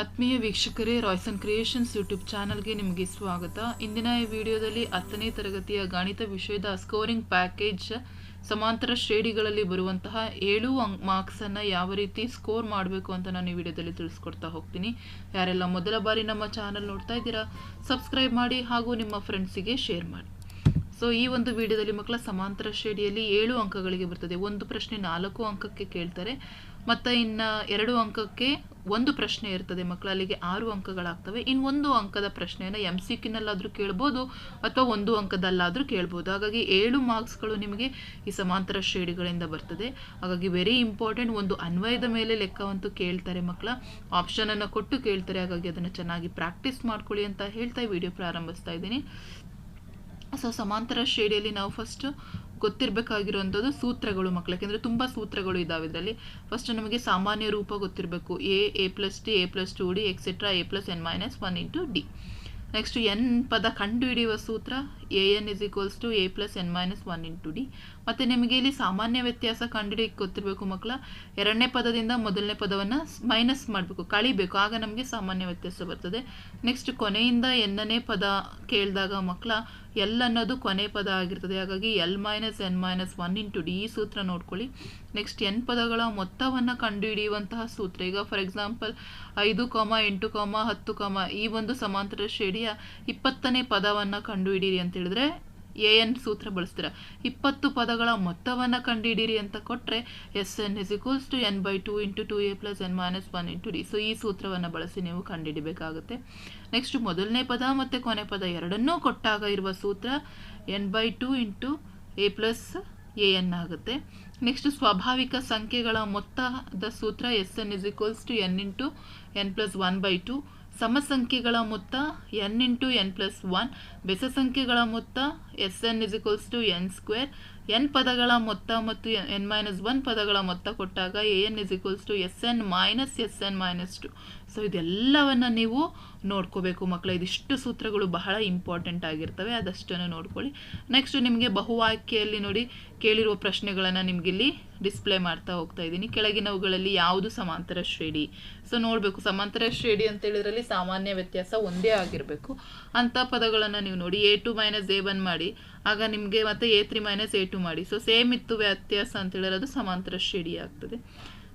ಆತ್ಮೀಯ ವೀಕ್ಷಕರೇ, Royson creations YouTube ಚಾನಲ್ಗೆ ನಿಮಗೆ ಸ್ವಾಗತ. ಇಂದಿನ ಈ ವಿಡಿಯೋದಲ್ಲಿ ಹತ್ತನೇ ತರಗತಿಯ ಗಣಿತ ವಿಷಯದ ಸ್ಕೋರಿಂಗ್ ಪ್ಯಾಕೇಜ್ ಸಮಾಂತರ ಶ್ರೇಣಿಗಳಲ್ಲಿ ಬರುವಂತಹ ಏಳು ಅಂಕ್ ಮಾರ್ಕ್ಸನ್ನು ಯಾವ ರೀತಿ ಸ್ಕೋರ್ ಮಾಡಬೇಕು ಅಂತ ನಾನು ಈ ವಿಡಿಯೋದಲ್ಲಿ ತಿಳಿಸ್ಕೊಡ್ತಾ ಹೋಗ್ತೀನಿ. ಯಾರೆಲ್ಲ ಮೊದಲ ಬಾರಿ ನಮ್ಮ ಚಾನಲ್ ನೋಡ್ತಾ ಇದ್ದೀರಾ ಸಬ್ಸ್ಕ್ರೈಬ್ ಮಾಡಿ ಹಾಗೂ ನಿಮ್ಮ ಫ್ರೆಂಡ್ಸಿಗೆ ಶೇರ್ ಮಾಡಿ. ಸೊ ಈ ಒಂದು ವಿಡಿಯೋದಲ್ಲಿ ಮಕ್ಕಳ ಸಮಾಂತರ ಶ್ರೇಣಿಯಲ್ಲಿ ಏಳು ಅಂಕಗಳಿಗೆ ಬರ್ತದೆ. ಒಂದು ಪ್ರಶ್ನೆ ನಾಲ್ಕು ಅಂಕಕ್ಕೆ ಕೇಳ್ತಾರೆ. ಮತ್ತು ಇನ್ನು ಎರಡು ಅಂಕಕ್ಕೆ ಒಂದು ಪ್ರಶ್ನೆ ಇರ್ತದೆ. ಮಕ್ಕಳು ಅಲ್ಲಿಗೆ ಆರು ಅಂಕಗಳಾಗ್ತವೆ. ಇನ್ನು ಒಂದು ಅಂಕದ ಪ್ರಶ್ನೆಯನ್ನು ಎಂ ಸಿ ಕ್ಯೂನಲ್ಲಾದರೂ ಕೇಳ್ಬೋದು ಅಥವಾ ಒಂದು ಅಂಕದಲ್ಲಾದರೂ ಕೇಳ್ಬೋದು. ಹಾಗಾಗಿ ಏಳು ಮಾರ್ಕ್ಸ್ಗಳು ನಿಮಗೆ ಈ ಸಮಾಂತರ ಶ್ರೇಣಿಗಳಿಂದ ಬರ್ತದೆ. ಹಾಗಾಗಿ ವೆರಿ ಇಂಪಾರ್ಟೆಂಟ್ ಒಂದು ಅನ್ವಯದ ಮೇಲೆ ಲೆಕ್ಕವಂತೂ ಕೇಳ್ತಾರೆ ಮಕ್ಕಳ. ಆಪ್ಷನನ್ನು ಕೊಟ್ಟು ಕೇಳ್ತಾರೆ. ಹಾಗಾಗಿ ಅದನ್ನು ಚೆನ್ನಾಗಿ ಪ್ರಾಕ್ಟೀಸ್ ಮಾಡ್ಕೊಳ್ಳಿ ಅಂತ ಹೇಳ್ತಾ ವಿಡಿಯೋ ಪ್ರಾರಂಭಿಸ್ತಾ ಇದ್ದೀನಿ. ಸೊ ಸಮಾಂತರ ಶ್ರೇಣಿಯಲ್ಲಿ ನಾವು ಫಸ್ಟ್ ಗೊತ್ತಿರಬೇಕಾಗಿರುವಂಥದ್ದು ಸೂತ್ರಗಳು ಮಕ್ಕಳು. ಯಾಕೆಂದರೆ ತುಂಬ ಸೂತ್ರಗಳು ಇದ್ದಾವೆ ಇದರಲ್ಲಿ. ಫಸ್ಟ್ ನಮಗೆ ಸಾಮಾನ್ಯ ರೂಪ ಗೊತ್ತಿರಬೇಕು. A A plus T, A plus two D etcetera A plus N minus one into D next N ಪದ ಕಂಡುಹಿಡಿಯುವ ಸೂತ್ರ A N is equals to A plus N minus one into D ಮತ್ತು ನಿಮಗೆ ಇಲ್ಲಿ ಸಾಮಾನ್ಯ ವ್ಯತ್ಯಾಸ ಕಂಡುಹಿಡಿಯಕ್ಕೆ ಗೊತ್ತಿರಬೇಕು ಮಕ್ಕಳ. ಎರಡನೇ ಪದದಿಂದ ಮೊದಲನೇ ಪದವನ್ನು ಮೈನಸ್ ಮಾಡಬೇಕು, ಕಳಿಬೇಕು. ಆಗ ನಮಗೆ ಸಾಮಾನ್ಯ ವ್ಯತ್ಯಾಸ ಬರ್ತದೆ. ನೆಕ್ಸ್ಟ್ ಕೊನೆಯಿಂದ ಎನ್ನನೇ ಪದ ಕೇಳಿದಾಗ ಮಕ್ಕಳ ಎಲ್ ಅನ್ನೋದು ಕೊನೆ ಪದ ಆಗಿರ್ತದೆ. ಹಾಗಾಗಿ L minus N minus one into D ಈ ಸೂತ್ರ ನೋಡ್ಕೊಳ್ಳಿ. ನೆಕ್ಸ್ಟ್ ಎನ್ ಪದಗಳ ಮೊತ್ತವನ್ನು ಕಂಡುಹಿಡಿಯುವಂತಹ ಸೂತ್ರ. ಈಗ ಫಾರ್ ಎಕ್ಸಾಂಪಲ್ ಐದು ಕಾಮ ಎಂಟು ಕಾಮ ಹತ್ತು ಕಾಮ ಈ ಒಂದು ಸಮಾಂತರ ಶ್ರೇಣಿಯ ಇಪ್ಪತ್ತನೇ ಪದವನ್ನು ಕಂಡುಹಿಡಿಯಿರಿ ಅಂತ ಹೇಳಿದ್ರೆ ಎ ಎನ್ ಸೂತ್ರ ಬಳಸ್ತೀರ. ಇಪ್ಪತ್ತು ಪದಗಳ ಮೊತ್ತವನ್ನು ಕಂಡುಹಿಡೀರಿ ಅಂತ ಕೊಟ್ಟರೆ S N is equals to N by two into two A plus N minus one into D. So ಈ ಸೂತ್ರವನ್ನು ಬಳಸಿ ನೀವು ಕಂಡುಹಿಡಬೇಕಾಗುತ್ತೆ ನೆಕ್ಸ್ಟ್ ಮೊದಲನೇ ಪದ ಮತ್ತು ಕೊನೆ ಪದ ಎರಡನ್ನೂ ಕೊಟ್ಟಾಗ ಇರುವ ಸೂತ್ರ N by two into A plus A N ಆಗುತ್ತೆ. ನೆಕ್ಸ್ಟ್ ಸ್ವಾಭಾವಿಕ ಸಂಖ್ಯೆಗಳ ಮೊತ್ತದ ಸೂತ್ರ S N is equals to N into N plus one by two ಸಮಸಂಖ್ಯೆಗಳ ಮೊತ್ತ N into N plus one ಬೆಸ ಸಂಖ್ಯೆಗಳ ಮೊತ್ತ S N is equals to N square N ಪದಗಳ ಮೊತ್ತ ಮತ್ತು ಎನ್ ಮೈನಸ್ ಒನ್ ಪದಗಳ ಮೊತ್ತ ಕೊಟ್ಟಾಗ A N is equals to S N minus S N minus two so ಇದೆಲ್ಲವನ್ನು ನೀವು ನೋಡ್ಕೋಬೇಕು ಮಕ್ಕಳು ಇದಿಷ್ಟು ಸೂತ್ರಗಳು ಬಹಳ ಇಂಪಾರ್ಟೆಂಟ್ ಆಗಿರ್ತವೆ. ಅದಷ್ಟನ್ನು ನೋಡ್ಕೊಳ್ಳಿ. ನೆಕ್ಸ್ಟ್ ನಿಮಗೆ ಬಹುವಾಕ್ಯೆಯಲ್ಲಿ ನೋಡಿ ಕೇಳಿರುವ ಪ್ರಶ್ನೆಗಳನ್ನು ನಿಮಗಿಲ್ಲಿ ಡಿಸ್ಪ್ಲೇ ಮಾಡ್ತಾ ಹೋಗ್ತಾ ಇದ್ದೀನಿ. ಕೆಳಗಿನವುಗಳಲ್ಲಿ ಯಾವುದು ಸಮಾಂತರ ಶ್ರೇಣಿ? ಸೊ ನೋಡಬೇಕು. ಸಮಾಂತರ ಶ್ರೇಣಿ ಅಂತ ಹೇಳಿದ್ರಲ್ಲಿ ಸಾಮಾನ್ಯ ವ್ಯತ್ಯಾಸ ಒಂದೇ ಆಗಿರಬೇಕು. ಅಂಥ ಪದಗಳನ್ನು ನೀವು ನೋಡಿ. A two minus A one ಮಾಡಿ. ಆಗ ನಿಮಗೆ ಮತ್ತೆ A three minus A two ಮಾಡಿ. ಸೊ ಸೇಮ್ ಇತ್ತು ವ್ಯತ್ಯಾಸ ಅಂತ ಹೇಳಿದ್ರೆ ಅದು ಸಮಾಂತರ ಶ್ರೇಣಿ ಆಗ್ತದೆ.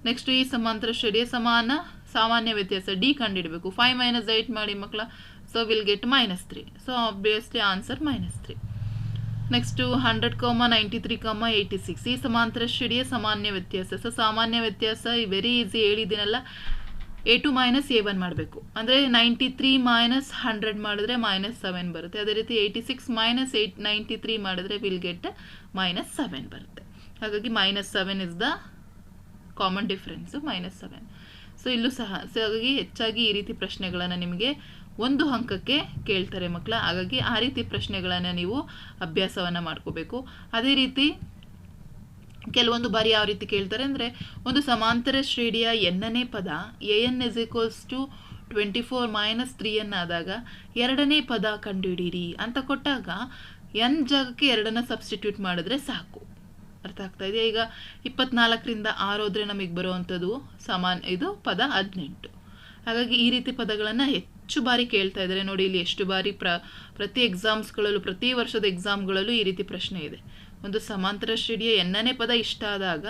ನೆಕ್ಸ್ಟ್ ಈ ಸಮಾಂತರ ಶ್ರೇಣಿಯ ಸಮಾನ ಸಾಮಾನ್ಯ ವ್ಯತ್ಯಾಸ ಡಿ ಕಂಡುಹಿಡಬೇಕು ಫೈವ್ ಮೈನಸ್ ಏಯ್ಟ್ ಮಾಡಿ ಮಕ್ಕಳ so will get minus three so obviously answer minus three next hundred comma ninety three comma eighty six ಈ ಸಮಾಂತರ ಶ್ರೇಣಿಯ ಸಾಮಾನ್ಯ ವ್ಯತ್ಯಾಸ. ಸೊ ಸಾಮಾನ್ಯ ವ್ಯತ್ಯಾಸ very easy ಹೇಳಿದ್ದೀನಲ್ಲ. A two minus A one ಮಾಡಬೇಕು. ಅಂದರೆ ನೈಂಟಿ ತ್ರೀ ಮೈನಸ್ ಹಂಡ್ರೆಡ್ ಮಾಡಿದ್ರೆ ಮೈನಸ್ ಸೆವೆನ್ ಬರುತ್ತೆ. ಅದೇ ರೀತಿ eighty six minus eight ninety three ಮಾಡಿದ್ರೆ ವಿಲ್ ಗೆಟ್ ಮೈನಸ್ ಸೆವೆನ್ ಬರುತ್ತೆ. ಹಾಗಾಗಿ minus seven is the common difference minus seven so ಇಲ್ಲೂ ಸಹ. ಸೊ ಹಾಗಾಗಿ ಹೆಚ್ಚಾಗಿ ಈ ರೀತಿ ಪ್ರಶ್ನೆಗಳನ್ನು ನಿಮಗೆ ಒಂದು ಅಂಕಕ್ಕೆ ಕೇಳ್ತಾರೆ ಮಕ್ಕಳ. ಹಾಗಾಗಿ ಆ ರೀತಿ ಪ್ರಶ್ನೆಗಳನ್ನು ನೀವು ಅಭ್ಯಾಸವನ್ನು ಮಾಡ್ಕೋಬೇಕು. ಅದೇ ರೀತಿ ಕೆಲವೊಂದು ಬಾರಿ ಯಾವ ರೀತಿ ಕೇಳ್ತಾರೆ ಅಂದರೆ ಒಂದು ಸಮಾಂತರ ಶ್ರೇಣಿಯ ಎನ್ನನೇ ಪದ, A N is equals to twenty four minus three N ಆದಾಗ ಎರಡನೇ ಪದ ಕಂಡುಹಿಡೀರಿ ಅಂತ ಕೊಟ್ಟಾಗ ಎನ್ ಜಾಗಕ್ಕೆ ಎರಡನ್ನ ಸಬ್ಸ್ಟಿಟ್ಯೂಟ್ ಮಾಡಿದ್ರೆ ಸಾಕು. ಅರ್ಥ ಆಗ್ತಾ ಇದೆಯಾ ಈಗ ಇಪ್ಪತ್ನಾಲ್ಕರಿಂದ ಆರು ಹೋದ್ರೆ ನಮಗೆ ಬರುವಂಥದ್ದು ಸಮಾನ ಇದು ಪದ ಹದಿನೆಂಟು. ಹಾಗಾಗಿ ಈ ರೀತಿ ಪದಗಳನ್ನು ಹೆಚ್ಚು ಬಾರಿ ಕೇಳ್ತಾ ಇದ್ದಾರೆ. ನೋಡಿ, ಇಲ್ಲಿ ಎಷ್ಟು ಬಾರಿ ಪ್ರ, ಪ್ರತಿ ಎಕ್ಸಾಮ್ಸ್ಗಳಲ್ಲೂ ಪ್ರತಿ ವರ್ಷದ ಎಕ್ಸಾಮ್ಗಳಲ್ಲೂ ಈ ರೀತಿ ಪ್ರಶ್ನೆ ಇದೆ. ಒಂದು ಸಮಾಂತರ ಶ್ರೇಣಿಯ ಎನ್ನನೇ ಪದ ಇಷ್ಟ ಆದಾಗ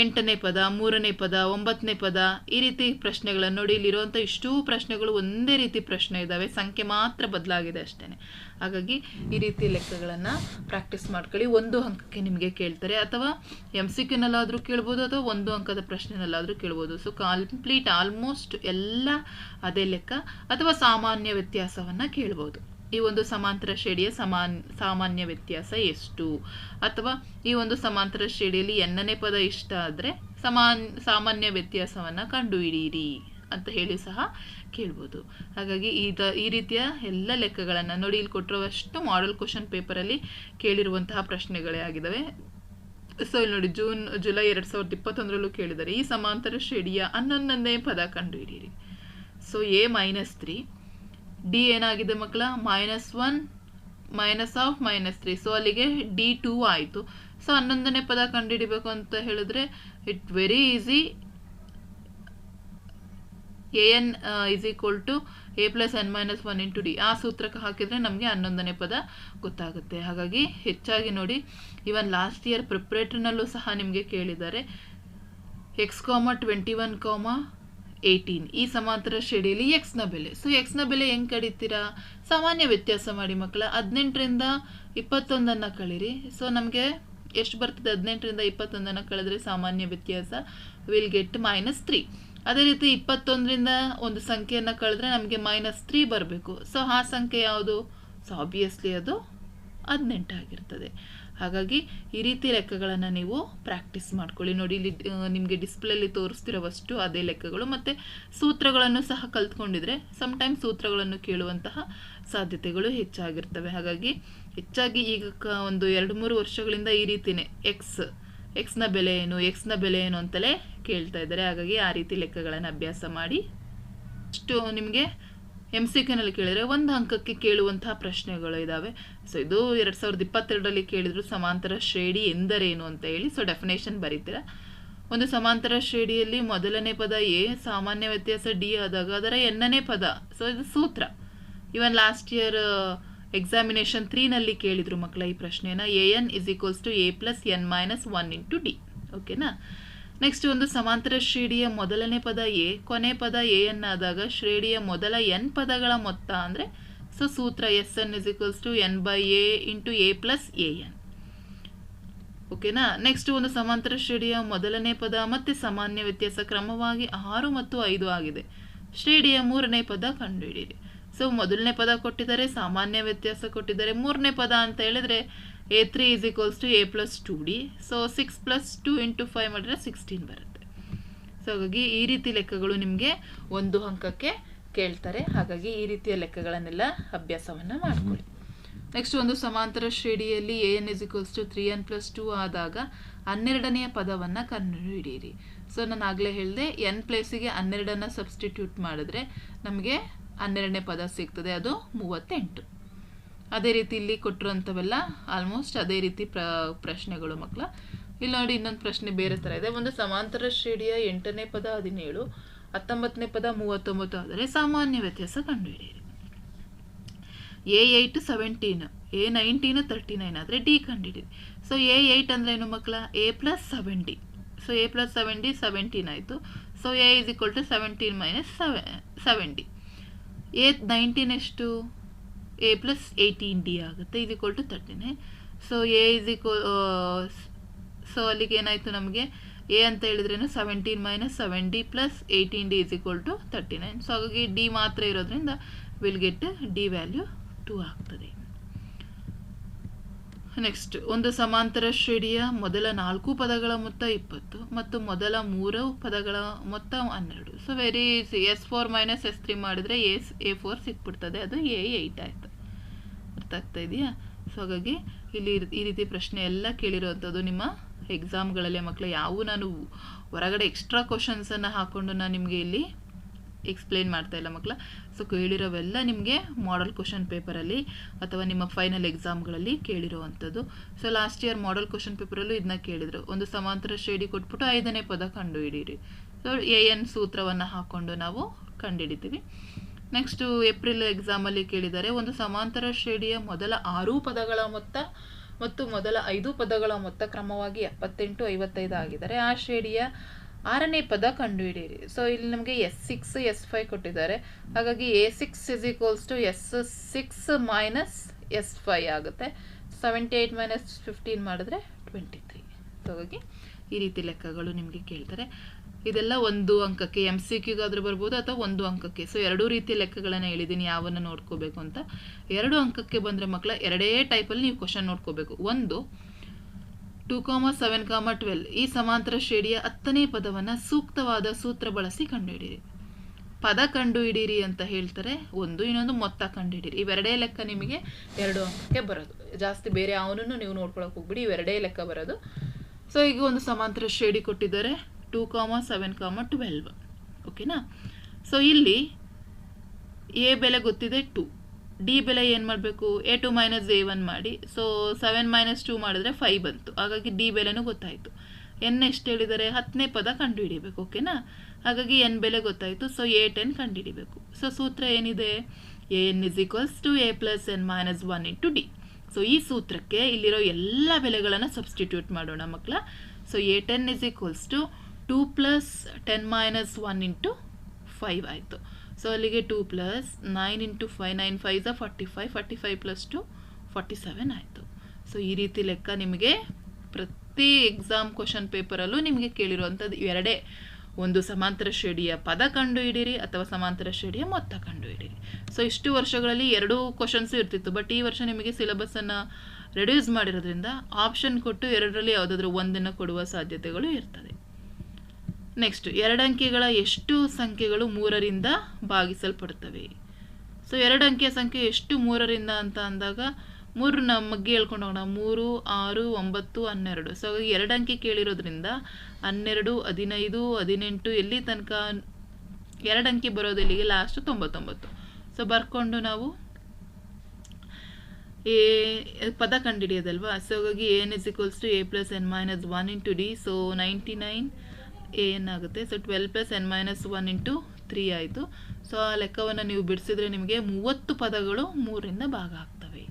ಎಂಟನೇ ಪದ, ಮೂರನೇ ಪದ, ಒಂಬತ್ತನೇ ಪದ ಈ ರೀತಿ ಪ್ರಶ್ನೆಗಳನ್ನು ನೋಡಿ ಇಲ್ಲಿರುವಂಥ ಇಷ್ಟೂ ಪ್ರಶ್ನೆಗಳು ಒಂದೇ ರೀತಿ ಪ್ರಶ್ನೆ ಇದ್ದಾವೆ. ಸಂಖ್ಯೆ ಮಾತ್ರ ಬದಲಾಗಿದೆ ಅಷ್ಟೇ ಹಾಗಾಗಿ ಈ ರೀತಿ ಲೆಕ್ಕಗಳನ್ನು ಪ್ರಾಕ್ಟೀಸ್ ಮಾಡ್ಕೊಳ್ಳಿ. ಒಂದು ಅಂಕಕ್ಕೆ ನಿಮಗೆ ಕೇಳ್ತಾರೆ. ಅಥವಾ ಎಂ ಸಿ ಕ್ಯೂನಲ್ಲಾದರೂ ಕೇಳ್ಬೋದು, ಅಥವಾ ಒಂದು ಅಂಕದ ಪ್ರಶ್ನೆನಲ್ಲಾದರೂ ಕೇಳ್ಬೋದು. ಸೊ ಕಂಪ್ಲೀಟ್ ಆಲ್ಮೋಸ್ಟ್ ಎಲ್ಲ ಅದೇ ಲೆಕ್ಕ. ಅಥವಾ ಸಾಮಾನ್ಯ ವ್ಯತ್ಯಾಸವನ್ನು ಕೇಳ್ಬೋದು. ಈ ಒಂದು ಸಮಾಂತರ ಶ್ರೇಣಿಯ ಸಮಾನ್, ಸಾಮಾನ್ಯ ವ್ಯತ್ಯಾಸ ಎಷ್ಟು? ಅಥವಾ ಈ ಒಂದು ಸಮಾಂತರ ಶ್ರೇಣಿಯಲ್ಲಿ ಎನ್ನನೇ ಪದ ಇಷ್ಟ ಆದರೆ ಸಮಾನ್, ಸಾಮಾನ್ಯ ವ್ಯತ್ಯಾಸವನ್ನು ಕಂಡುಹಿಡಿಯಿರಿ ಅಂತ ಹೇಳಿ ಸಹ ಕೇಳ್ಬೋದು. ಹಾಗಾಗಿ ಈದ, ಈ ರೀತಿಯ ಎಲ್ಲ ಲೆಕ್ಕಗಳನ್ನು ನೋಡಿ ಇಲ್ಲಿ ಕೊಟ್ಟಿರುವಷ್ಟು ಮಾಡೆಲ್ ಕ್ವಶನ್ ಪೇಪರಲ್ಲಿ ಕೇಳಿರುವಂತಹ ಪ್ರಶ್ನೆಗಳೇ ಆಗಿದ್ದಾವೆ ಸೊ ಇಲ್ಲಿ ನೋಡಿ ಜೂನ್ ಜುಲೈ ಎರಡು ಸಾವಿರದ ಇಪ್ಪತ್ತೊಂದರಲ್ಲೂ ಕೇಳಿದ್ದಾರೆ ಈ ಸಮಾಂತರ ಶ್ರೇಣಿಯ ಹನ್ನೊಂದನೇ ಪದ ಕಂಡುಹಿಡಿಯಿರಿ so A minus three D ಏನಾಗಿದೆ ಮಕ್ಕಳ? Minus one minus of minus three so ಅಲ್ಲಿಗೆ ಡಿ ಟೂ ಆಯಿತು. ಸೊ ಹನ್ನೊಂದನೇ ಪದ ಕಂಡುಹಿಡಿಬೇಕು ಅಂತ ಹೇಳಿದ್ರೆ it very easy A N is equal to A plus N minus one into D ಆ ಸೂತ್ರಕ್ಕೆ ಹಾಕಿದರೆ ನಮಗೆ ಹನ್ನೊಂದನೇ ಪದ ಗೊತ್ತಾಗುತ್ತೆ. ಹಾಗಾಗಿ ಹೆಚ್ಚಾಗಿ ನೋಡಿ. ಇವನ್ ಲಾಸ್ಟ್ ಇಯರ್ ಪ್ರಿಪ್ರೇಟ್ರಿನಲ್ಲೂ ಸಹ ನಿಮಗೆ ಕೇಳಿದ್ದಾರೆ. ಎಕ್ಸ್ ಕಾಮ ಟ್ವೆಂಟಿ ಒನ್ ಕಾಮ ಏಯ್ಟೀನ್ ಈ ಸಮಾಂತರ ಶ್ರೇಣಿಯಲ್ಲಿ ಎಕ್ಸ್ನ ಬೆಲೆ. ಸೊ ಎಕ್ಸ್ನ ಬೆಲೆ ಹೆಂಗೆ ಕಡಿತೀರಾ? ಸಾಮಾನ್ಯ ವ್ಯತ್ಯಾಸ ಮಾಡಿ ಮಕ್ಕಳ. ಹದಿನೆಂಟರಿಂದ ಇಪ್ಪತ್ತೊಂದನ್ನು ಕಳೀರಿ. ಸೊ ನಮಗೆ ಎಷ್ಟು ಬರ್ತದೆ? ಹದಿನೆಂಟರಿಂದ ಇಪ್ಪತ್ತೊಂದನ್ನು ಕಳೆದ್ರೆ ಸಾಮಾನ್ಯ ವ್ಯತ್ಯಾಸ. ವಿಲ್ ಗೆಟ್ ಮೈನಸ್ ತ್ರೀ ಅದೇ ರೀತಿ ಇಪ್ಪತ್ತೊಂದರಿಂದ ಒಂದು ಸಂಖ್ಯೆಯನ್ನು ಕಳೆದ್ರೆ ನಮಗೆ ಮೈನಸ್ ತ್ರೀ ಬರಬೇಕು. ಸೊ ಆ ಸಂಖ್ಯೆ ಯಾವುದು? ಸೊ ಆಬ್ವಿಯಸ್ಲಿ ಅದು ಹದಿನೆಂಟಾಗಿರ್ತದೆ ಹಾಗಾಗಿ ಈ ರೀತಿ ಲೆಕ್ಕಗಳನ್ನು ನೀವು ಪ್ರಾಕ್ಟೀಸ್ ಮಾಡ್ಕೊಳ್ಳಿ. ನೋಡಿ, ಇಲ್ಲಿ ನಿಮಗೆ ಡಿಸ್ಪ್ಲೇಲಿ ತೋರಿಸ್ತಿರೋವಷ್ಟು ಅದೇ ಲೆಕ್ಕಗಳು ಮತ್ತು ಸೂತ್ರಗಳನ್ನು ಸಹ ಕಲ್ತ್ಕೊಂಡಿದ್ರೆ ಸಮ್ಟೈಮ್ ಸೂತ್ರಗಳನ್ನು ಕೇಳುವಂತಹ ಸಾಧ್ಯತೆಗಳು ಹೆಚ್ಚಾಗಿರ್ತವೆ. ಹಾಗಾಗಿ ಹೆಚ್ಚಾಗಿ ಈಗ ಒಂದು ಎರಡು ಮೂರು ವರ್ಷಗಳಿಂದ ಈ ರೀತಿಯೇ ಎಕ್ಸ್ ಎಕ್ಸ್ನ ಬೆಲೆ ಏನು ಎಕ್ಸ್ನ ಬೆಲೆ ಏನು ಅಂತಲೇ ಕೇಳ್ತಾ ಇದ್ದಾರೆ. ಹಾಗಾಗಿ ಆ ರೀತಿ ಲೆಕ್ಕಗಳನ್ನು ಅಭ್ಯಾಸ ಮಾಡಿ ಅಷ್ಟು ನಿಮಗೆ ಎಂ ಸಿ ಕ್ಯೂನಲ್ಲಿ ಕೇಳಿದರೆ ಒಂದು ಅಂಕಕ್ಕೆ ಕೇಳುವಂತಹ ಪ್ರಶ್ನೆಗಳು ಇದ್ದಾವೆ ಸೊ ಇದು ಎರಡು ಸಾವಿರದ ಇಪ್ಪತ್ತೆರಡರಲ್ಲಿ ಕೇಳಿದ್ರು ಸಮಾಂತರ ಶ್ರೇಣಿ ಎಂದರೇನು ಅಂತ ಹೇಳಿ ಸೊ ಡೆಫಿನೇಷನ್ ಬರೀತೀರಾ. ಒಂದು ಸಮಾಂತರ ಶ್ರೇಣಿಯಲ್ಲಿ ಮೊದಲನೇ ಪದ ಎ, ಸಾಮಾನ್ಯ ವ್ಯತ್ಯಾಸ ಡಿ ಆದಾಗ ಅದರ ಎನ್ನನೇ ಪದ ಸೊ ಇದು ಸೂತ್ರ. ಇವನ್ ಲಾಸ್ಟ್ ಇಯರ್ ಎಕ್ಸಾಮಿನೇಷನ್ ತ್ರೀನಲ್ಲಿ ಕೇಳಿದ್ರು ಮಕ್ಕಳ ಈ ಪ್ರಶ್ನೆನ A N is equals to A plus N minus one into D ಓಕೆನಾ ನೆಕ್ಸ್ಟ್ ಒಂದು ಸಮಾಂತರ ಶ್ರೇಣಿಯ ಮೊದಲನೇ ಪದ ಎ, ಕೊನೆ ಪದ ಎ ಎನ್ ಆದಾಗ ಶ್ರೇಣಿಯ ಮೊದಲ ಎನ್ ಪದಗಳ ಮೊತ್ತ ಅಂದರೆ ಸೊ ಸೂತ್ರ S N is equals to N by A into A plus A N. ಓಕೆನಾ ನೆಕ್ಸ್ಟ್ ಒಂದು ಸಮಾಂತರ ಶ್ರೇಣಿಯ ಮೊದಲನೇ ಪದ ಮತ್ತು ಸಾಮಾನ್ಯ ವ್ಯತ್ಯಾಸ ಕ್ರಮವಾಗಿ ಆರು ಮತ್ತು ಐದು ಆಗಿದೆ. ಶ್ರೇಣಿಯ ಮೂರನೇ ಪದ ಕಂಡುಹಿಡಿಯಿರಿ. ಸೊ ಮೊದಲನೇ ಪದ ಕೊಟ್ಟಿದ್ದಾರೆ, ಸಾಮಾನ್ಯ ವ್ಯತ್ಯಾಸ ಕೊಟ್ಟಿದ್ದಾರೆ. ಮೂರನೇ ಪದ ಅಂತ ಹೇಳಿದ್ರೆ A three is equals to A plus two D so six plus two into five ಮಾಡಿದ್ರೆ ಸಿಕ್ಸ್ಟೀನ್ ಬರುತ್ತೆ. ಸೊ ಹಾಗಾಗಿ ಈ ರೀತಿ ಲೆಕ್ಕಗಳು ನಿಮಗೆ ಒಂದು ಅಂಕಕ್ಕೆ ಕೇಳ್ತಾರೆ. ಹಾಗಾಗಿ ಈ ರೀತಿಯ ಲೆಕ್ಕಗಳನ್ನೆಲ್ಲ ಅಭ್ಯಾಸವನ್ನು ಮಾಡ್ಕೊಳ್ಳಿ. ನೆಕ್ಸ್ಟ್ ಒಂದು ಸಮಾಂತರ ಶ್ರೇಣಿಯಲ್ಲಿ A N is equals to three N plus two ಆದಾಗ ಹನ್ನೆರಡನೆಯ ಪದವನ್ನು ಕಂಡುಹಿಡಿಯಿರಿ. ಸೊ ನಾನು ಆಗಲೇ ಹೇಳಿದೆ ಎನ್ ಪ್ಲೇಸಿಗೆ ಹನ್ನೆರಡನ್ನು ಸಬ್ಸ್ಟಿಟ್ಯೂಟ್ ಮಾಡಿದ್ರೆ ನಮಗೆ ಹನ್ನೆರಡನೇ ಪದ ಸಿಗ್ತದೆ. ಅದು ಮೂವತ್ತೆಂಟು. ಅದೇ ರೀತಿ ಇಲ್ಲಿ ಕೊಟ್ಟಿರುವಂಥವೆಲ್ಲ ಆಲ್ಮೋಸ್ಟ್ ಅದೇ ರೀತಿ ಪ್ರ, ಪ್ರಶ್ನೆಗಳು ಮಕ್ಕಳ. ಇಲ್ಲಿ ನೋಡಿ ಇನ್ನೊಂದು ಪ್ರಶ್ನೆ ಬೇರೆ ಥರ ಇದೆ. ಒಂದು ಸಮಾಂತರ ಶ್ರೇಣಿಯ ಎಂಟನೇ ಪದ ಹದಿನೇಳು, ಹತ್ತೊಂಬತ್ತನೇ ಪದ ಮೂವತ್ತೊಂಬತ್ತು ಆದರೆ ಸಾಮಾನ್ಯ ವ್ಯತ್ಯಾಸ ಕಂಡುಹಿಡಿಯಿರಿ. A eight seventeen A nineteen thirty nine ಆದರೆ ಡಿ ಕಂಡುಹಿಡಿಯಿರಿ. ಸೊ ಎ ಏಯ್ಟ್ ಅಂದರೆ ಏನು ಮಕ್ಕಳ? A plus seven D so A plus seven D seventeen ಆಯಿತು. So A is equal to seventeen minus ಸೆವೆ seven D A nineteen ಎಷ್ಟು? A plus eighteen D ಆಗುತ್ತೆ ಇದು equal to thirty nine so A is equal so ಅಲ್ಲಿಗೆ ಏನಾಯಿತು ನಮಗೆ? A ಅಂತ ಹೇಳಿದ್ರೇನು seventeen minus seven D plus eighteen D is equal to thirty nine so ಹಾಗಾಗಿ D ಮಾತ್ರ ಇರೋದ್ರಿಂದ will get D value two ಆಗ್ತದೆ. ನೆಕ್ಸ್ಟ್ ಒಂದು ಸಮಾಂತರ ಶ್ರೇಣಿಯ ಮೊದಲ ನಾಲ್ಕು ಪದಗಳ ಮೊತ್ತ ಇಪ್ಪತ್ತು ಮತ್ತು ಮೊದಲ ಮೂರು ಪದಗಳ ಮೊತ್ತ ಹನ್ನೆರಡು. So very S four minus S three ಮಾಡಿದರೆ ಎಸ್ ಎ ಫೋರ್ ಸಿಕ್ಬಿಡ್ತದೆ, ಅದು ಎ ಏಯ್ಟ್ ಆಯಿತು. ಅರ್ಥ ಆಗ್ತಾ ಇದೆಯಾ? ಸೊ ಹಾಗಾಗಿ ಇಲ್ಲಿ ಈ ರೀತಿ ಪ್ರಶ್ನೆ ಎಲ್ಲ ಕೇಳಿರೋವಂಥದ್ದು ನಿಮ್ಮ ಎಕ್ಸಾಮ್ಗಳಲ್ಲಿ ಮಕ್ಕಳು ಯಾವು ನಾನು ಹೊರಗಡೆ ಎಕ್ಸ್ಟ್ರಾ ಕ್ವಶನ್ಸನ್ನು ಹಾಕ್ಕೊಂಡು ನಾನು ನಿಮಗೆ ಇಲ್ಲಿ ಎಕ್ಸ್ಪ್ಲೇನ್ ಮಾಡ್ತಾ ಇಲ್ಲ ಮಕ್ಕಳ ಸೊ ಕೇಳಿರೋವೆಲ್ಲ ನಿಮಗೆ ಮಾಡಲ್ ಕ್ವಶನ್ ಪೇಪರಲ್ಲಿ ಅಥವಾ ನಿಮ್ಮ ಫೈನಲ್ ಎಕ್ಸಾಮ್ಗಳಲ್ಲಿ ಕೇಳಿರೋವಂಥದ್ದು. So last year model question ಪೇಪರಲ್ಲೂ ಇದನ್ನ ಕೇಳಿದರು. ಒಂದು ಸಮಾಂತರ ಶ್ರೇಣಿ ಕೊಟ್ಬಿಟ್ಟು ಐದನೇ ಪದ ಕಂಡುಹಿಡೀರಿ ಸೊ ಎ ಎನ್ ಸೂತ್ರವನ್ನು ಹಾಕ್ಕೊಂಡು ನಾವು ಕಂಡುಹಿಡಿತೀವಿ ನೆಕ್ಸ್ಟು ಏಪ್ರಿಲ್ ಎಕ್ಸಾಮಲ್ಲಿ ಕೇಳಿದ್ದಾರೆ. ಒಂದು ಸಮಾಂತರ ಶ್ರೇಣಿಯ ಮೊದಲ ಆರು ಪದಗಳ ಮೊತ್ತ ಮತ್ತು ಮೊದಲ ಐದು ಪದಗಳ ಮೊತ್ತ ಕ್ರಮವಾಗಿ ಎಪ್ಪತ್ತೆಂಟು, ಐವತ್ತೈದು ಆಗಿದ್ದಾರೆ. ಆ ಶ್ರೇಣಿಯ ಆರನೇ ಪದ ಕಂಡುಹಿಡಿಯಿರಿ. ಸೊ ಇಲ್ಲಿ ನಮಗೆ ಎಸ್ ಸಿಕ್ಸ್ ಎಸ್ ಫೈವ್ ಕೊಟ್ಟಿದ್ದಾರೆ. ಹಾಗಾಗಿ A six is equals to S six minus S five ಆಗುತ್ತೆ. ಸೆವೆಂಟಿ ಏಯ್ಟ್ ಮೈನಸ್ ಫಿಫ್ಟೀನ್ ಮಾಡಿದ್ರೆ ಟ್ವೆಂಟಿ ತ್ರೀ ಸೊ ಹಾಗಾಗಿ ಈ ರೀತಿ ಲೆಕ್ಕಗಳು ನಿಮಗೆ ಕೇಳ್ತಾರೆ. ಇದೆಲ್ಲ ಒಂದು ಅಂಕಕ್ಕೆ ಎಂ ಸಿ ಕ್ಯೂಗಾದರೂ ಬರ್ಬೋದು ಅಥವಾ ಒಂದು ಅಂಕಕ್ಕೆ. ಸೊ ಎರಡೂ ರೀತಿಯ ಲೆಕ್ಕಗಳನ್ನು ಹೇಳಿದ್ದೀನಿ, ಯಾವನ್ನು ನೋಡ್ಕೋಬೇಕು ಅಂತ. ಎರಡು ಅಂಕಕ್ಕೆ ಬಂದರೆ ಮಕ್ಕಳ ಎರಡೇ ಟೈಪಲ್ಲಿ ನೀವು ಕ್ವಶನ್ ನೋಡ್ಕೋಬೇಕು. ಒಂದು two comma seven comma twelve ಈ ಸಮಾಂತರ ಶ್ರೇಣಿಯ ಹತ್ತನೇ ಪದವನ್ನು ಸೂಕ್ತವಾದ ಸೂತ್ರ ಬಳಸಿ ಕಂಡುಹಿಡಿಯಿರಿ ಪದ ಕಂಡುಹಿಡೀರಿ ಅಂತ ಹೇಳ್ತಾರೆ, ಒಂದು, ಇನ್ನೊಂದು ಮೊತ್ತ ಕಂಡುಹಿಡೀರಿ. ಇವೆರಡೇ ಲೆಕ್ಕ ನಿಮಗೆ ಎರಡು ಅಂಕಕ್ಕೆ ಬರೋದು. ಜಾಸ್ತಿ ಬೇರೆ ಅವನನ್ನು ನೀವು ನೋಡ್ಕೊಳಕ್ಕೆ ಹೋಗ್ಬಿಡಿ, ಇವೆರಡೇ ಲೆಕ್ಕ ಬರೋದು. ಸೊ ಈಗ ಒಂದು ಸಮಾಂತರ ಶ್ರೇಣಿ ಕೊಟ್ಟಿದ್ದಾರೆ. Two comma seven comma twelve ಓಕೆನಾ ಸೊ ಇಲ್ಲಿ ಎ ಬೆಲೆ ಗೊತ್ತಿದೆ ಟು ಡಿ ಬೆಲೆ ಏನು ಮಾಡಬೇಕು? A two minus a one ಮಾಡಿ. ಸೊ ಸೆವೆನ್ ಮೈನಸ್ ಟು ಮಾಡಿದ್ರೆ ಫೈವ್ ಬಂತು. ಹಾಗಾಗಿ ಡಿ ಬೆಲೆನೂ ಗೊತ್ತಾಯಿತು. ಎನ್ ಎಷ್ಟು ಹೇಳಿದರೆ ಹತ್ತನೇ ಪದ ಕಂಡುಹಿಡಿಬೇಕು. ಓಕೆನಾ ಹಾಗಾಗಿ ಎನ್ ಬೆಲೆ ಗೊತ್ತಾಯಿತು. ಸೊ ಎ ಟೆನ್ ಕಂಡುಹಿಡಿಬೇಕು. ಸೊ ಸೂತ್ರ ಏನಿದೆ? A n is equals to a plus n minus one into d so ಈ ಸೂತ್ರಕ್ಕೆ ಇಲ್ಲಿರೋ ಎಲ್ಲ ಬೆಲೆಗಳನ್ನು ಸಬ್ಸ್ಟಿಟ್ಯೂಟ್ ಮಾಡೋಣ ಮಕ್ಕಳ so a ten is equals to two plus ten minus one into five ಆಯಿತು. ಸೊ ಅಲ್ಲಿಗೆ two plus nine into five, nine five ಝ forty five forty five plus two forty seven ಆಯಿತು. ಸೊ ಈ ರೀತಿ ಲೆಕ್ಕ ನಿಮಗೆ ಪ್ರತಿ ಎಕ್ಸಾಮ್ ಕ್ವಶನ್ ಪೇಪರಲ್ಲೂ ನಿಮಗೆ ಕೇಳಿರುವಂಥದ್ದು ಎರಡೇ. ಒಂದು ಸಮಾಂತರ ಶ್ರೇಣಿಯ ಪದ ಕಂಡುಹಿಡಿರಿ ಅಥವಾ ಸಮಾಂತರ ಶ್ರೇಣಿಯ ಮೊತ್ತ ಕಂಡುಹಿಡಿರಿ. ಸೊ ಇಷ್ಟು ವರ್ಷಗಳಲ್ಲಿ ಎರಡೂ ಕ್ವಶನ್ಸು ಇರ್ತಿತ್ತು ಬಟ್ ಈ ವರ್ಷ ನಿಮಗೆ ಸಿಲೆಬಸ್ಸನ್ನು ರೆಡ್ಯೂಸ್ ಮಾಡಿರೋದ್ರಿಂದ ಆಪ್ಷನ್ ಕೊಟ್ಟು ಎರಡರಲ್ಲಿ ಯಾವುದಾದ್ರೂ ಒಂದನ್ನು ಕೊಡುವ ಸಾಧ್ಯತೆಗಳು ಇರ್ತದೆ. ನೆಕ್ಸ್ಟ್ ಎರಡು ಅಂಕಿಗಳ ಎಷ್ಟು ಸಂಖ್ಯೆಗಳು ಮೂರರಿಂದ ಭಾಗಿಸಲ್ಪಡುತ್ತವೆ? ಸೊ ಎರಡು ಅಂಕಿಯ ಸಂಖ್ಯೆ ಎಷ್ಟು ಮೂರರಿಂದ ಅಂತ ಅಂದಾಗ ಮೂರು ನಮಗೆ ಹೇಳ್ಕೊಂಡು ಹೋಗೋಣ. ಮೂರು, ಆರು, ಒಂಬತ್ತು, ಹನ್ನೆರಡು. ಸೊ ಎರಡು ಅಂಕೆ ಕೇಳಿರೋದ್ರಿಂದ ಹನ್ನೆರಡು, ಹದಿನೈದು, ಹದಿನೆಂಟು, ಎಲ್ಲಿ ತನಕ ಎರಡು ಅಂಕಿ ಬರೋದು ಇಲ್ಲಿಗೆ ಲಾಸ್ಟ್ ತೊಂಬತ್ತೊಂಬತ್ತು. ಸೊ ಬರ್ಕೊಂಡು ನಾವು ಎ, ಪದ ಕಂಡುಹಿಡಿಯೋದಲ್ವಾ ಸೊ ಹಾಗಾಗಿ n is equals to a plus n minus one into d so ninety nine ಆಗುತ್ತೆ so twelve plus n minus one into three ಆಯಿತು. ಸೊ ಆ ಲೆಕ್ಕವನ್ನು ನೀವು ಬಿಡಿಸಿದ್ರೆ ನಿಮಗೆ ಮೂವತ್ತು ಪದಗಳು ಮೂರಿಂದ ಭಾಗ ಆಗ್ತವೆ.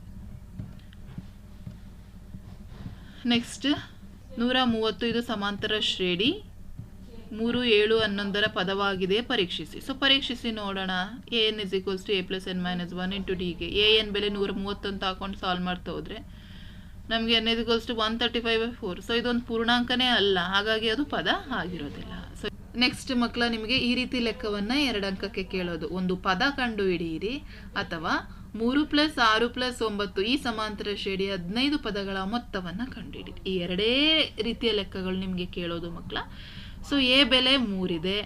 ನೆಕ್ಸ್ಟ್ ನೂರ ಮೂವತ್ತು ಇದು ಸಮಾಂತರ ಶ್ರೇಣಿ. ಮೂರು, ಏಳು, ಹನ್ನೊಂದರ ಪದವಾಗಿದೆ, ಪರೀಕ್ಷಿಸಿ. ಸೊ ಪರೀಕ್ಷಿಸಿ ನೋಡೋಣ. A n is equals to a plus n minus one into ಡಿಗೆ ಎ ಎನ್ ಬೆಲೆ ನೂರ ಅಂತ ಹಾಕೊಂಡು ಸಾಲ್ವ್ ಮಾಡ್ತಾ ಹೋದರೆ ನಮಗೆ equals to one thirty five by four so ಇದೊಂದು ಪೂರ್ಣಾಂಕನೇ ಅಲ್ಲ. ಹಾಗಾಗಿ ಅದು ಪದ ಆಗಿರೋದಿಲ್ಲ. ಸೊ ನೆಕ್ಸ್ಟ್ ಮಕ್ಕಳ ನಿಮಗೆ ಈ ರೀತಿ ಲೆಕ್ಕವನ್ನು ಎರಡು ಅಂಕಕ್ಕೆ ಕೇಳೋದು. ಒಂದು ಪದ ಕಂಡುಹಿಡಿಯಿರಿ ಅಥವಾ ಮೂರು ಪ್ಲಸ್ ಆರು ಪ್ಲಸ್ ಒಂಬತ್ತು ಈ ಸಮಾಂತರ ಶ್ರೇಣಿ ಹದಿನೈದು ಪದಗಳ ಮೊತ್ತವನ್ನು ಕಂಡುಹಿಡಿ. ಈ ಎರಡೇ ರೀತಿಯ ಲೆಕ್ಕಗಳು ನಿಮಗೆ ಕೇಳೋದು ಮಕ್ಕಳ. ಸೊ ಎ ಬೆಲೆ ಮೂರಿದೆ.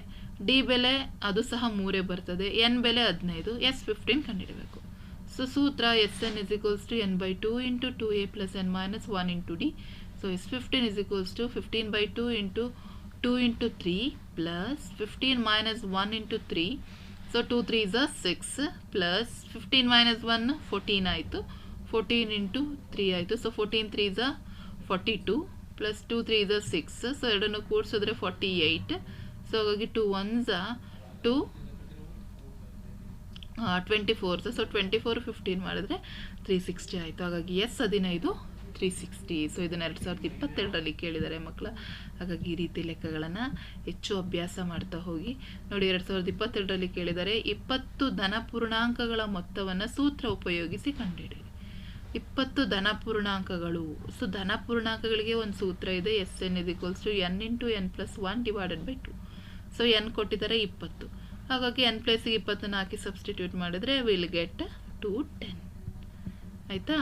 ಡಿ ಬೆಲೆ ಅದು ಸಹ ಮೂರೇ ಬರ್ತದೆ. ಎನ್ ಬೆಲೆ ಹದಿನೈದು. ಎಸ್ ಫಿಫ್ಟೀನ್ ಕಂಡುಹಿಡಬೇಕು. ಸೊ ಸೂತ್ರ s n is equals to n by two into two a plus n minus one into d so s fifteen is equals to fifteen by two into two into three plus fifteen minus one into three so two three ಝ six plus fifteen minus one fourteen ಆಯಿತು. Fourteen into three ಆಯಿತು. So fourteen three ಅ forty two plus two three ಅ six so ಎರಡನ್ನು ಕೂಡಿಸಿದ್ರೆ forty eight so ಹಾಗಾಗಿ two one ಝ two twenty fours so twenty four fifteen ಮಾಡಿದ್ರೆ three sixty ಆಯಿತು. ಹಾಗಾಗಿ S ಹದಿನೈದು three sixty so ಇದನ್ನು ಎರಡು ಸಾವಿರದ ಇಪ್ಪತ್ತೆರಡರಲ್ಲಿ ಕೇಳಿದ್ದಾರೆ ಮಕ್ಕಳ. ಹಾಗಾಗಿ ಈ ರೀತಿ ಲೆಕ್ಕಗಳನ್ನು ಹೆಚ್ಚು ಅಭ್ಯಾಸ ಮಾಡ್ತಾ ಹೋಗಿ. ನೋಡಿ, ಎರಡು ಸಾವಿರದ ಇಪ್ಪತ್ತೆರಡರಲ್ಲಿ ಕೇಳಿದ್ದಾರೆ, ಇಪ್ಪತ್ತು ಧನ ಪೂರ್ಣಾಂಕಗಳ ಮೊತ್ತವನ್ನು ಸೂತ್ರ ಉಪಯೋಗಿಸಿ ಕಂಡುಹಿಡಿ ಇಪ್ಪತ್ತು ಧನ ಪೂರ್ಣಾಂಕಗಳು. ಸೊ ಧನ ಪೂರ್ಣಾಂಕಗಳಿಗೆ ಒಂದು ಸೂತ್ರ ಇದೆ, s n is equals to n into n plus one divided by two so n ಕೊಟ್ಟಿದ್ದಾರೆ ಇಪ್ಪತ್ತು. ಹಾಗಾಗಿ ಎನ್ ಪ್ಲೇಸಿಗೆ ಇಪ್ಪತ್ತನ್ನು ಹಾಕಿ ಸಬ್ಸ್ಟಿಟ್ಯೂಟ್ ಮಾಡಿದ್ರೆ ವಿಲ್ ಗೆಟ್ ಟು ಟೆನ್ ಆಯಿತಾ?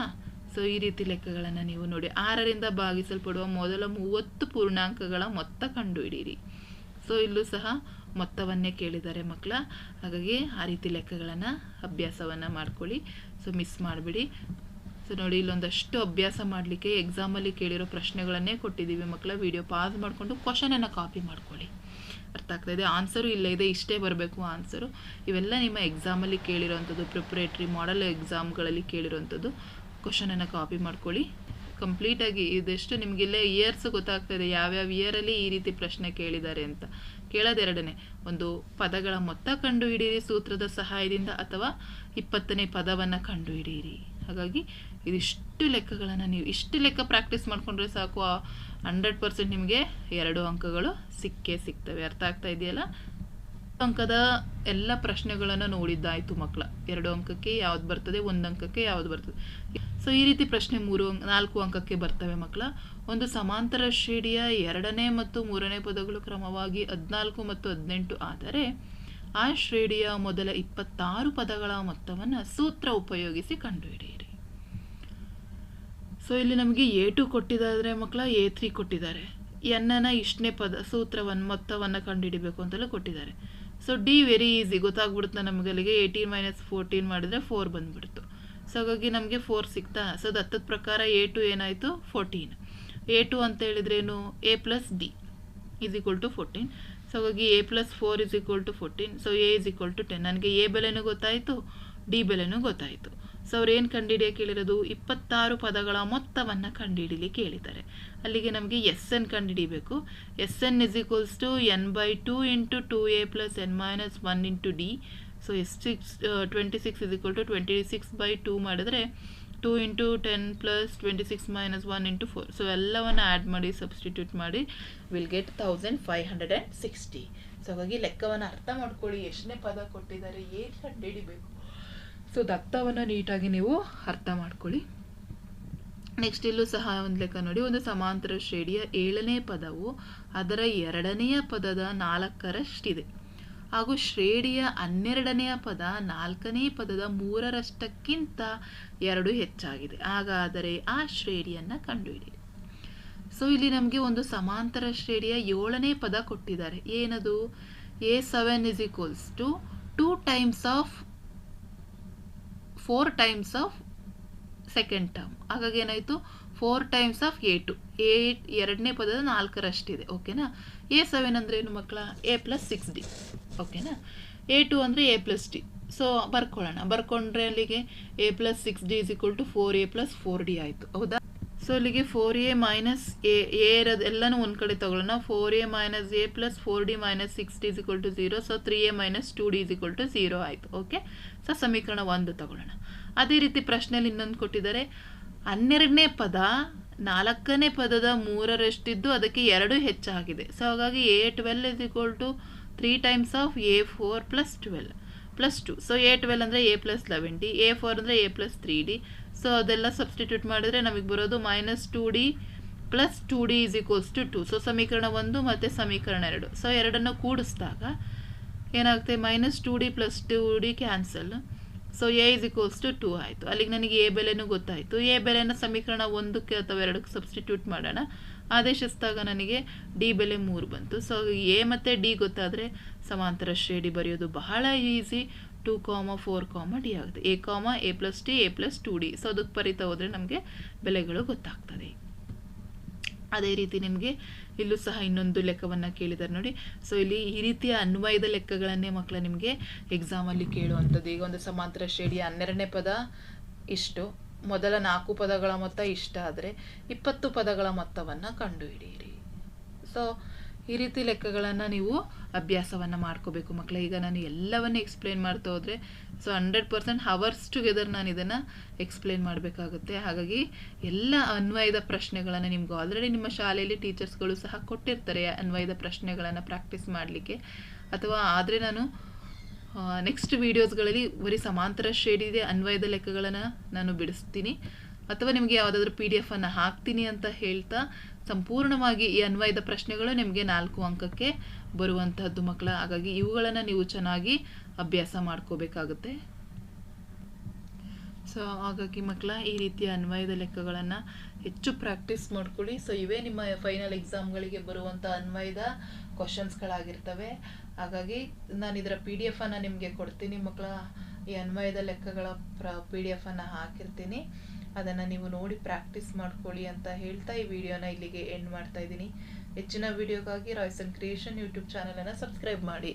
ಸೊ ಈ ರೀತಿ ಲೆಕ್ಕಗಳನ್ನು ನೀವು ನೋಡಿ. ಆರರಿಂದ ಭಾಗಿಸಲ್ಪಡುವ ಮೊದಲ ಮೂವತ್ತು ಪೂರ್ಣಾಂಕಗಳ ಮೊತ್ತ ಕಂಡುಹಿಡಿಯಿರಿ ಸೊ ಇಲ್ಲೂ ಸಹ ಮೊತ್ತವನ್ನೇ ಕೇಳಿದ್ದಾರೆ ಮಕ್ಕಳ. ಹಾಗಾಗಿ ಆ ರೀತಿ ಲೆಕ್ಕಗಳನ್ನು ಅಭ್ಯಾಸವನ್ನು ಮಾಡ್ಕೊಳ್ಳಿ. ಸೊ ಮಿಸ್ ಮಾಡಿಬಿಡಿ. ಸೊ ನೋಡಿ, ಇಲ್ಲೊಂದಷ್ಟು ಅಭ್ಯಾಸ ಮಾಡಲಿಕ್ಕೆ ಎಕ್ಸಾಮಲ್ಲಿ ಕೇಳಿರೋ ಪ್ರಶ್ನೆಗಳನ್ನೇ ಕೊಟ್ಟಿದ್ದೀವಿ ಮಕ್ಕಳ. ವಿಡಿಯೋ ಪಾಸ್ ಮಾಡಿಕೊಂಡು ಕ್ವಶನನ್ನು ಕಾಪಿ ಮಾಡ್ಕೊಳ್ಳಿ. ಅರ್ಥ ಆಗ್ತಾ ಇದೆ? ಆನ್ಸರು ಇಲ್ಲ ಇದೆ, ಇಷ್ಟೇ ಬರಬೇಕು ಆನ್ಸರು ಇವೆಲ್ಲ ನಿಮ್ಮ ಎಕ್ಸಾಮಲ್ಲಿ ಕೇಳಿರೋವಂಥದ್ದು ಪ್ರಿಪ್ರೇಟ್ರಿ ಮಾಡಲ್ ಎಕ್ಸಾಮ್ಗಳಲ್ಲಿ ಕೇಳಿರೋವಂಥದ್ದು. ಕ್ವಶನನ್ನು ಕಾಪಿ ಮಾಡ್ಕೊಳ್ಳಿ. ಕಂಪ್ಲೀಟಾಗಿ ಇದೆಷ್ಟು ನಿಮಗೆಲ್ಲ ಇಯರ್ಸ್ ಗೊತ್ತಾಗ್ತಾ ಇದೆ, ಯಾವ್ಯಾವ ಇಯರಲ್ಲಿ ಈ ರೀತಿ ಪ್ರಶ್ನೆ ಕೇಳಿದ್ದಾರೆ ಅಂತ. ಕೇಳೋದೆರಡನೇ ಒಂದು ಪದಗಳ ಮೊತ್ತ ಕಂಡುಹಿಡಿಯಿರಿ ಸೂತ್ರದ ಸಹಾಯದಿಂದ ಅಥವಾ ಇಪ್ಪತ್ತನೇ ಪದವನ್ನು ಕಂಡುಹಿಡಿಯಿರಿ. ಹಾಗಾಗಿ ಇದಿಷ್ಟು ಲೆಕ್ಕಗಳನ್ನು ನೀವು ಇಷ್ಟು ಲೆಕ್ಕ ಪ್ರಾಕ್ಟೀಸ್ ಮಾಡಿಕೊಂಡ್ರೆ ಸಾಕು ಹಂಡ್ರೆಡ್ ಪರ್ಸೆಂಟ್ ನಿಮಗೆ ಎರಡು ಅಂಕಗಳು ಸಿಕ್ಕೇ ಸಿಗ್ತವೆ. ಅರ್ಥ ಆಗ್ತಾ ಇದೆಯಲ್ಲ? ಅಂಕದ ಎಲ್ಲ ಪ್ರಶ್ನೆಗಳನ್ನು ನೋಡಿದ್ದಾಯಿತು ಮಕ್ಕಳ ಎರಡು ಅಂಕಕ್ಕೆ ಯಾವ್ದು ಬರ್ತದೆ, ಒಂದು ಅಂಕಕ್ಕೆ ಯಾವ್ದು ಬರ್ತದೆ. ಸೊ ಈ ರೀತಿ ಪ್ರಶ್ನೆ ಮೂರು ನಾಲ್ಕು ಅಂಕಕ್ಕೆ ಬರ್ತವೆ ಮಕ್ಕಳ ಒಂದು ಸಮಾಂತರ ಶ್ರೇಣಿಯ ಎರಡನೇ ಮತ್ತು ಮೂರನೇ ಪದಗಳು ಕ್ರಮವಾಗಿ ಹದಿನಾಲ್ಕು ಮತ್ತು ಹದಿನೆಂಟು. ಆದರೆ, ಆ ಶ್ರೇಣಿಯ ಮೊದಲ ಇಪ್ಪತ್ತಾರು ಪದಗಳ ಮೊತ್ತವನ್ನು ಸೂತ್ರ ಉಪಯೋಗಿಸಿ ಕಂಡುಹಿಡಿಯಿರಿ. ಸೊ ಇಲ್ಲಿ ನಮಗೆ ಎ ಟು ಕೊಟ್ಟಿದ್ದಾರೆ ಮಕ್ಕಳ ಎ ತ್ರೀ ಕೊಟ್ಟಿದ್ದಾರೆ. ಎನ್ನನ ಇಷ್ಟನೇ ಪದ, ಸೂತ್ರವನ್ನು, ಮೊತ್ತವನ್ನು ಕಂಡುಹಿಡಿಬೇಕು ಅಂತೆಲ್ಲ ಕೊಟ್ಟಿದ್ದಾರೆ. ಸೊ ಡಿ ವೆರಿ ಈಸಿ ಗೊತ್ತಾಗ್ಬಿಡುತ್ತೆ ನಮಗೆ ಅಲ್ಲಿಗೆ. ಏಯ್ಟೀನ್ ಮೈನಸ್ ಫೋರ್ಟೀನ್ ಮಾಡಿದರೆ ಫೋರ್ ಬಂದುಬಿಡ್ತು. ಸೊ ಹಾಗಾಗಿ ನಮಗೆ ಫೋರ್ ಸಿಗ್ತಾ ಸೊ ದತ್ತದ ಪ್ರಕಾರ ಎ ಟು ಏನಾಯಿತು? ಫೋರ್ಟೀನ್ ಎ ಟು ಅಂತ ಹೇಳಿದ್ರೇನು a plus d is equal to fourteen so ಹಾಗಾಗಿ a plus four is equal to fourteen so a is equal to ten ನನಗೆ ಎ ಬೆಲೆನೂ ಗೊತ್ತಾಯಿತು ಡಿ ಬೆಲೆನೂ ಗೊತ್ತಾಯಿತು. ಸೊ ಅವ್ರು ಏನು ಕಂಡುಹಿಡಿಯಕ್ಕೆ ಕೇಳಿರೋದು ಇಪ್ಪತ್ತಾರು ಪದಗಳ ಮೊತ್ತವನ್ನು ಕಂಡುಹಿಡೀಲಿ ಕೇಳಿದ್ದಾರೆ. ಅಲ್ಲಿಗೆ ನಮಗೆ ಎಸ್ ಎನ್ ಕಂಡುಹಿಡಿಬೇಕು s n is equals to n by two into two a plus n minus one into d so s six twenty six is equal to twenty six by two ಮಾಡಿದ್ರೆ two into ten plus twenty six minus one into four so ಎಲ್ಲವನ್ನು add ಮಾಡಿ substitute ಮಾಡಿ will get thousand five hundred and sixty so ಹಾಗಾಗಿ ಲೆಕ್ಕವನ್ನು ಅರ್ಥ ಮಾಡ್ಕೊಳ್ಳಿ. ಎಷ್ಟನೇ ಪದ ಕೊಟ್ಟಿದ್ದಾರೆ, ಏನು ಕಂಡುಹಿಡಿಬೇಕು ಸೊ ದತ್ತವನ್ನು ನೀಟಾಗಿ ನೀವು ಅರ್ಥ ಮಾಡ್ಕೊಳ್ಳಿ. ನೆಕ್ಸ್ಟ್ ಇಲ್ಲೂ ಸಹ ಒಂದು ಲೆಕ್ಕ ನೋಡಿ, ಒಂದು ಸಮಾಂತರ ಶ್ರೇಣಿಯ ಏಳನೇ ಪದವು ಅದರ ಎರಡನೆಯ ಪದದ ನಾಲ್ಕರಷ್ಟಿದೆ. ಹಾಗೂ ಶ್ರೇಣಿಯ ಹನ್ನೆರಡನೆಯ ಪದ ನಾಲ್ಕನೇ ಪದದ ಮೂರರಷ್ಟಕ್ಕಿಂತ ಎರಡು ಹೆಚ್ಚಾಗಿದೆ. ಹಾಗಾದರೆ ಆ ಶ್ರೇಣಿಯನ್ನು ಕಂಡುಹಿಡಿ. ಸೊ ಇಲ್ಲಿ ನಮಗೆ ಒಂದು ಸಮಾಂತರ ಶ್ರೇಣಿಯ ಏಳನೇ ಪದ ಕೊಟ್ಟಿದ್ದಾರೆ. ಏನದು? A seven is equals to two times of four times of second term ಹಾಗಾಗಿ ಏನಾಯಿತು? Four times of a two a ಎರಡನೇ ಪದದ ನಾಲ್ಕರಷ್ಟಿದೆ. ಓಕೆನಾ ಎ ಸೆವೆನ್ ಅಂದರೆ ಏನು ಮಕ್ಕಳ? ಎ ಪ್ಲಸ್ ಸಿಕ್ಸ್ ಡಿ ಓಕೆನಾ ಎ ಟು ಅಂದರೆ ಎ ಪ್ಲಸ್ ಡಿ ಸೊ ಬರ್ಕೊಳ್ಳೋಣ. ಬರ್ಕೊಂಡ್ರೆ ಅಲ್ಲಿಗೆ a plus six d is equal to four a plus four d ಆಯಿತು. ಹೌದಾ? ಸೊ ಇಲ್ಲಿಗೆ four a minus a a ಇರೋದು ಎಲ್ಲನೂ ಒಂದು ಕಡೆ ತೊಗೊಳ್ಳೋಣ. Four a minus a plus four d minus six d equal to zero so three a minus two d equal to zero ಆಯಿತು. Okay so ಸಮೀಕರಣ ಒಂದು ತಗೊಳ್ಳೋಣ. ಅದೇ ರೀತಿ ಪ್ರಶ್ನೆಯಲ್ಲಿ ಇನ್ನೊಂದು ಕೊಟ್ಟಿದ್ದಾರೆ. ಹನ್ನೆರಡನೇ ಪದ, ನಾಲ್ಕನೇ ಪದದ ಮೂರರಷ್ಟಿದ್ದು ಅದಕ್ಕೆ ಎರಡು ಹೆಚ್ಚಾಗಿದೆ. ಸೊ ಹಾಗಾಗಿ a twelve is equal to three times of a four plus twelve plus two so a twelve ಅಂದರೆ a plus eleven d a four ಅಂದರೆ a plus three d so ಅದೆಲ್ಲ ಸಬ್ಸ್ಟಿಟ್ಯೂಟ್ ಮಾಡಿದ್ರೆ ನಮಗೆ ಬರೋದು minus two d plus two d is equals to two so ಸಮೀಕರಣ ಒಂದು ಮತ್ತು ಸಮೀಕರಣ ಎರಡು. ಸೊ ಎರಡನ್ನು ಕೂಡಿಸಿದಾಗ ಏನಾಗುತ್ತೆ? Minus two d plus two d cancel so a is equals to two ಆಯಿತು. ಅಲ್ಲಿಗೆ ನನಗೆ ಎ ಬೆಲೆನೂ ಗೊತ್ತಾಯಿತು. ಎ ಬೆಲೆನ ಸಮೀಕರಣ ಒಂದಕ್ಕೆ ಅಥವಾ ಎರಡಕ್ಕೆ ಸಬ್ಸ್ಟಿಟ್ಯೂಟ್ ಮಾಡೋಣ. ಆದೇಶಿಸಿದಾಗ ನನಗೆ ಡಿ ಬೆಲೆ ಮೂರು ಬಂತು. ಸೊ ಎ ಮತ್ತು ಡಿ ಗೊತ್ತಾದರೆ ಸಮಾಂತರ ಶ್ರೇಣಿ ಬರೆಯೋದು ಬಹಳ easy two comma, four comma, d ಆಗುತ್ತೆ. A comma, a plus d, a plus two d. So ಅದಕ್ಕೆ ಬರಿತಾ ಹೋದರೆ ನಮಗೆ ಬೆಲೆಗಳು ಗೊತ್ತಾಗ್ತದೆ. ಅದೇ ರೀತಿ ನಿಮಗೆ ಇಲ್ಲೂ ಸಹ ಇನ್ನೊಂದು ಲೆಕ್ಕವನ್ನು ಕೇಳಿದ್ದಾರೆ ನೋಡಿ. ಸೊ ಇಲ್ಲಿ ಈ ರೀತಿಯ ಅನ್ವಯದ ಲೆಕ್ಕಗಳನ್ನೇ ಮಕ್ಕಳು ನಿಮಗೆ ಎಕ್ಸಾಮಲ್ಲಿ ಕೇಳುವಂಥದ್ದು. ಈಗ ಒಂದು ಸಮಾಂತರ ಶ್ರೇಣಿಯ ಹನ್ನೆರಡನೇ ಪದ ಇಷ್ಟು, ಮೊದಲ ನಾಲ್ಕು ಪದಗಳ ಮೊತ್ತ ಇಷ್ಟ ಆದರೆ ಇಪ್ಪತ್ತು ಪದಗಳ ಮೊತ್ತವನ್ನು ಕಂಡುಹಿಡಿಯಿರಿ. ಸೊ ಈ ರೀತಿ ಲೆಕ್ಕಗಳನ್ನು ನೀವು ಅಭ್ಯಾಸವನ್ನು ಮಾಡ್ಕೋಬೇಕು ಮಕ್ಕಳ ಈಗ ನಾನು ಎಲ್ಲವನ್ನೂ ಎಕ್ಸ್ಪ್ಲೇನ್ ಮಾಡ್ತಾ ಹೋದರೆ so hundred percent hours together ನಾನು ಇದನ್ನು ಎಕ್ಸ್ಪ್ಲೇನ್ ಮಾಡಬೇಕಾಗುತ್ತೆ. ಹಾಗಾಗಿ ಎಲ್ಲ ಅನ್ವಯದ ಪ್ರಶ್ನೆಗಳನ್ನು ನಿಮ್ಗೆ ಆಲ್ರೆಡಿ ನಿಮ್ಮ ಶಾಲೆಯಲ್ಲಿ ಟೀಚರ್ಸ್ಗಳು ಸಹ ಕೊಟ್ಟಿರ್ತಾರೆ ಅನ್ವಯದ ಪ್ರಶ್ನೆಗಳನ್ನು ಪ್ರಾಕ್ಟೀಸ್ ಮಾಡಲಿಕ್ಕೆ. ಅಥವಾ ಆದರೆ ನಾನು ನೆಕ್ಸ್ಟ್ ವೀಡಿಯೋಸ್ಗಳಲ್ಲಿ ಬರೀ ಸಮಾಂತರ ಇದೆ, ಅನ್ವಯದ ಲೆಕ್ಕಗಳನ್ನು ನಾನು ಬಿಡಿಸ್ತೀನಿ. ಅಥವಾ ನಿಮಗೆ ಯಾವುದಾದ್ರೂ ಪಿ ಡಿ ಎಫನ್ನು ಹಾಕ್ತೀನಿ ಅಂತ ಹೇಳ್ತಾ ಸಂಪೂರ್ಣವಾಗಿ ಈ ಅನ್ವಯದ ಪ್ರಶ್ನೆಗಳು ನಿಮಗೆ ನಾಲ್ಕು ಅಂಕಕ್ಕೆ ಬರುವಂತಹದ್ದು ಮಕ್ಕಳ. ಹಾಗಾಗಿ ಇವುಗಳನ್ನು ನೀವು ಚೆನ್ನಾಗಿ ಅಭ್ಯಾಸ ಮಾಡ್ಕೋಬೇಕಾಗುತ್ತೆ. ಸೊ ಹಾಗಾಗಿ ಮಕ್ಕಳ, ಈ ರೀತಿಯ ಅನ್ವಯದ ಲೆಕ್ಕಗಳನ್ನು ಹೆಚ್ಚು ಪ್ರಾಕ್ಟೀಸ್ ಮಾಡ್ಕೊಳ್ಳಿ. ಸೊ ಇವೇ ನಿಮ್ಮ ಫೈನಲ್ ಎಕ್ಸಾಮ್ಗಳಿಗೆ ಬರುವಂಥ ಅನ್ವಯದ ಕ್ವಶನ್ಸ್ಗಳಾಗಿರ್ತವೆ ಹಾಗಾಗಿ ನಾನು ಇದರ ಪಿ ಡಿ ಎಫನ್ನು ನಿಮಗೆ ಕೊಡ್ತೀನಿ ಮಕ್ಕಳ. ಈ ಅನ್ವಯದ ಲೆಕ್ಕಗಳ ಪ್ರ ಪಿ ಡಿ ಎಫನ್ನು ಹಾಕಿರ್ತೀನಿ. ಅದನ್ನು ನೀವು ನೋಡಿ ಪ್ರಾಕ್ಟೀಸ್ ಮಾಡ್ಕೊಳ್ಳಿ ಅಂತ ಹೇಳ್ತಾ ಈ ವಿಡಿಯೋನ ಇಲ್ಲಿಗೆ ಎಂಡ್ ಮಾಡ್ತಾ ಇದ್ದೀನಿ. ಹೆಚ್ಚಿನ ವಿಡಿಯೋಗಾಗಿ ರಾಯ್ಸನ್ ಕ್ರಿಯೇಷನ್ ಯೂಟ್ಯೂಬ್ ಚಾನಲನ್ನು ಸಬ್ಸ್ಕ್ರೈಬ್ ಮಾಡಿ.